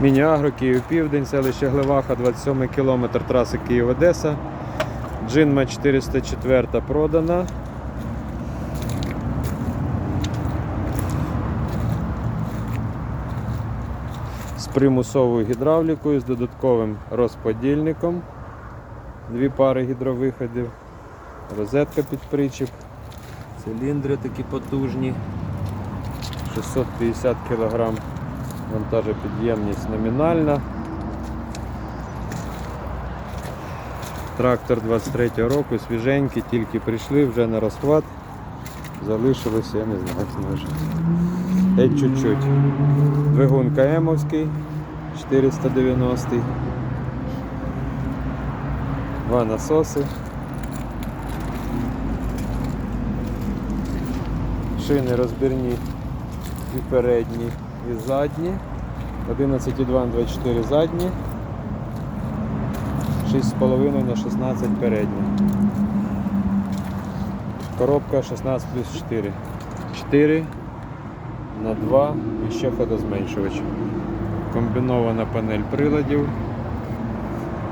Міні-Агро, Київ Південь, селище Гливаха, 27 кілометр траси Київ-Одеса. Джинма 404 продана. З примусовою гідравлікою, з додатковим розподільником. Дві пари гідровиходів, розетка під причіп, циліндри такі потужні, 650 кг вантажопідємність номінальна. Трактор 23 року, свіженький, тільки прийшли вже на розхват. Залишилося, я не знаю. Геть чуть-чуть. Двигун КМовський 490. Два насоси. Шини розбірні і передні, і задні. 11,2 на 24 задні. 6,5 на 16 передні. Коробка 16 плюс 4. 4 на 2 і ще ходозменшувач. Комбінована панель приладів,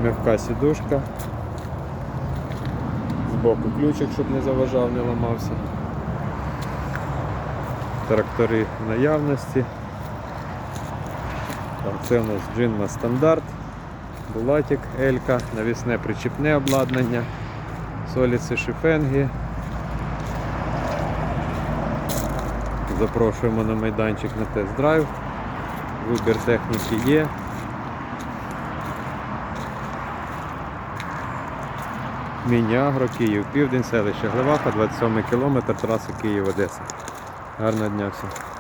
м'яка сідушка. Збоку ключик, щоб не заважав, не ламався. Трактори наявності. Так, це у нас джинма стандарт, булатик, Елька, навісне причіпне обладнання, соліси шифенги. Запрошуємо на майданчик на тест-драйв. Вибір техніки є. Міні-Агро, Київ, Південь, селище Гливаха, 27 кілометр, траса Київ-Одеса. Гарного дня всім.